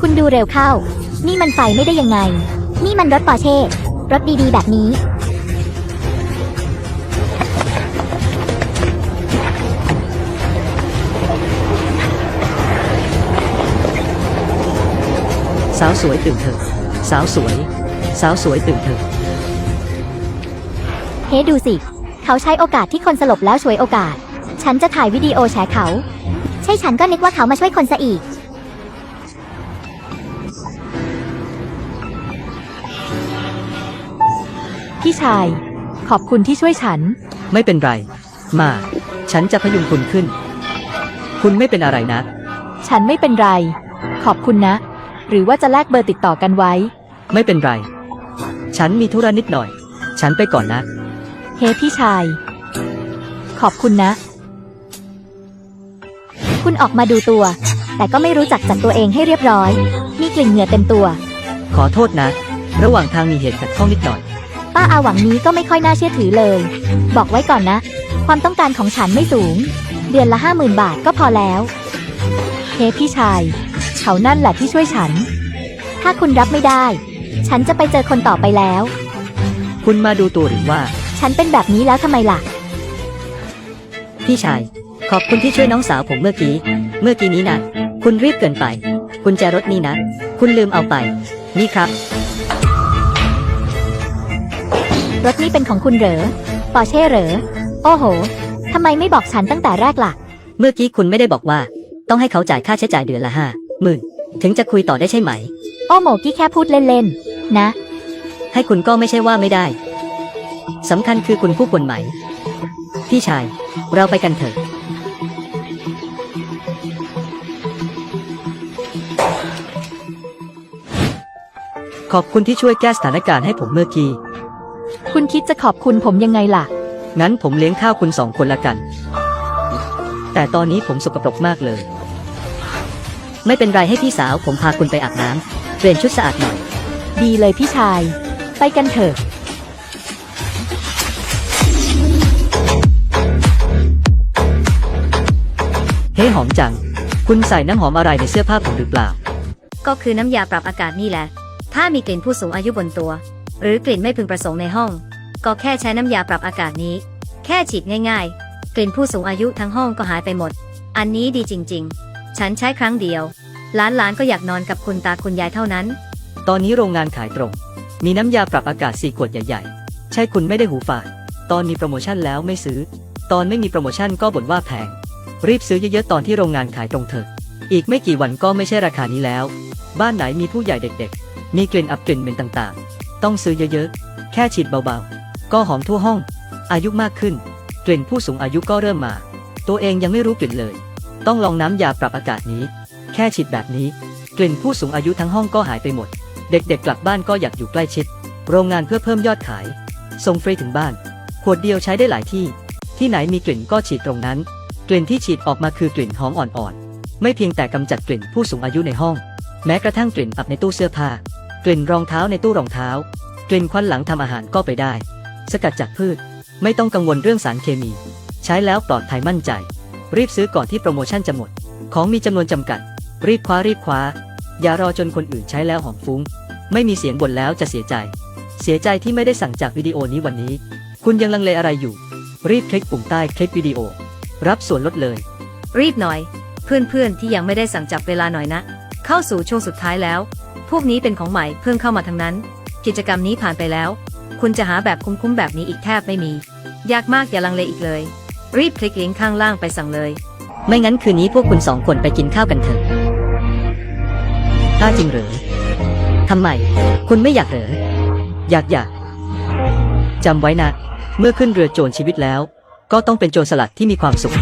คุณดูเร็วเข้า นี่มันไฟไม่ได้ยังไง นี่มันรถปอร์เช่ รถดีๆ แบบนี้ สาวสวยตื่นเถอะ สาวสวย สาวสวยตื่นเถอะ เฮ้ดูสิ เขาใช้โอกาสที่คนสลบแล้วช่วยโอกาส ฉันจะถ่ายวิดีโอแฉเขา ใช่ฉันก็นึกว่าเขามาช่วยคนซะอีก พี่ชาย ขอบคุณที่ช่วยฉัน ไม่เป็นไร มา ฉันจะพยุงคุณขึ้น คุณไม่เป็นอะไรนะ ฉันไม่เป็นไร ขอบคุณนะ หรือว่าจะแลกเบอร์ติดต่อกันไว้ ไม่เป็นไร ฉันมีธุระนิดหน่อย ฉันไปก่อนนะ เฮ้พี่ชาย ขอบคุณนะ คุณออกมาดูตัว แต่ก็ไม่รู้จักจัดตัวเองให้เรียบร้อย มีกลิ่นเหงื่อเต็มตัว ขอโทษนะ ระหว่างทางมีเหตุขัดข้องนิดหน่อย ป้าอาหวังนี้ก็ไม่ค่อยน่าเชื่อถือเลย บอกไว้ก่อนนะ ความต้องการของฉันไม่สูง เดือนละห้าหมื่นบาทก็พอแล้วเฮ้พี่ชาย เขานั่นแหละที่ช่วยฉัน ถ้าคุณรับไม่ได้ ฉันจะไปเจอคนต่อไปแล้ว คุณมาดูตัวหรือว่า ฉันเป็นแบบนี้แล้วทำไมล่ะ พี่ชาย ขอบคุณที่ช่วยน้องสาวผมเมื่อกี้ เมื่อกี้นี้นะคุณรีบเกินไปกุญแจรถนี่นะ คุณลืมเอาไป นี่ครับ รถนี่เป็นของคุณเหรอ ปอร์เช่เหรอ โอ้โห ทำไมไม่บอกฉันตั้งแต่แรกล่ะ เมื่อกี้คุณไม่ได้บอกว่า ต้องให้เขาจ่ายค่าใช้จ่ายเดือนละห้าหมื่นถึงจะคุยต่อได้ใช่ไหม โอ้โหมกี้แค่พูดเล่นๆ นะ ให้คุณก็ไม่ใช่ว่าไม่ได้สำคัญคือคุณผู้ควรไหม พี่ชาย เราไปกันเถอะ ขอบคุณที่ช่วยแก้สถานการณ์ให้ผมเมื่อกี้ คุณคิดจะขอบคุณผมยังไงล่ะ งั้นผมเลี้ยงข้าวคุณสองคนละกัน แต่ตอนนี้ผมสกปรกมากเลย ไม่เป็นไรให้พี่สาวผมพาคุณไปอาบน้ำเปลี่ยนชุดสะอาดหน่อย ดีเลยพี่ชาย ไปกันเถอะเฮ้หอมจัง คุณใส่น้ำหอมอะไรในเสื้อผ้าผมหรือเปล่า ก็คือน้ำยาปรับอากาศนี่แหละ ถ้ามีกลิ่นผู้สูงอายุบนตัว หรือกลิ่นไม่พึงประสงค์ในห้อง ก็แค่ใช้น้ำยาปรับอากาศนี้ แค่ฉีดง่ายๆ กลิ่นผู้สูงอายุทั้งห้องก็หายไปหมด อันนี้ดีจริงๆ ฉันใช้ครั้งเดียวหลานๆก็อยากนอนกับคุณตาคุณยายเท่านั้น ตอนนี้โรงงานขายตรง มีน้ำยาปรับอากาศสี่ขวดใหญ่ๆ ใช่คุณไม่ได้หูฝาด ตอนมีโปรโมชั่นแล้วไม่ซื้อ ตอนไม่มีโปรโมชั่นก็บ่นว่าแพง รีบซื้อเยอะๆ ตอนที่โรงงานขายตรงเถอะ อีกไม่กี่วันก็ไม่ใช่ราคานี้แล้ว บ้านไหนมีผู้ใหญ่เด็กๆ มีกลิ่นอับกลิ่นเหม็นต่างๆ ต้องซื้อเยอะๆ แค่ฉีดเบาๆ ก็หอมทั่วห้อง อายุมากขึ้น กลิ่นผู้สูงอายุก็เริ่มมา ตัวเองยังไม่รู้กลิ่นเลย ต้องลองน้ำยาปรับอากาศนี้ แค่ฉีดแบบนี้ กลิ่นผู้สูงอายุทั้งห้องก็หายไปหมด เด็กๆกลับบ้านก็อยากอยู่ใกล้ชิด โรงงานเพื่อเพิ่มยอดขาย ส่งฟรีถึงบ้าน ขวดเดียวใช้ได้หลายที่ ที่ไหนมีกลิ่นก็ฉีดตรงนั้น กลิ่นที่ฉีดออกมาคือกลิ่นหอมอ่อนๆ ไม่เพียงแต่กำจัดกลิ่นผู้สูงอายุในห้อง แม้กระทั่งกลิ่นอับในตู้เสื้อผ้า กลิ่นรองเท้าในตู้รองเท้ากลิ่นควันหลังทำอาหารก็ไปได้ สกัดจากพืช ไม่ต้องกังวลเรื่องสารเคมี ใช้แล้วปลอดภัยมั่นใจ รีบซื้อก่อนที่โปรโมชั่นจะหมด ของมีจำนวนจำกัด รีบคว้ารีบคว้า อย่ารอจนคนอื่นใช้แล้วหอมฟุ้ง ไม่มีเสียงบ่นแล้วจะเสียใจ เสียใจที่ไม่ได้สั่งจากวิดีโอนี้วันนี้ คุณยังลังเลอะไรอยู่ รีบคลิกปุ่มใต้คลิปวิดีโอ รับส่วนลดเลย รีบหน่อย เพื่อนๆที่ยังไม่ได้สั่งจับเวลาหน่อยนะ เข้าสู่ช่วงสุดท้ายแล้ว พวกนี้เป็นของใหม่เพิ่งเข้ามาทั้งนั้น กิจกรรมนี้ผ่านไปแล้ว คุณจะหาแบบคุ้มๆแบบนี้อีกแทบไม่มี ยากมากอย่าลังเลอีกเลย รีบคลิกลิงก์ข้างล่างไปสั่งเลย ไม่งั้นคืนนี้พวกคุณสองคนไปกินข้าวกันเถอะถ้าจริงหรือทำไม คุณไม่อยากเหรอ อยากอยากจำไว้นะ เมื่อขึ้นเรือโจรชีวิตแล้ว ก็ต้องเป็นโจรสลัดที่มีความสุข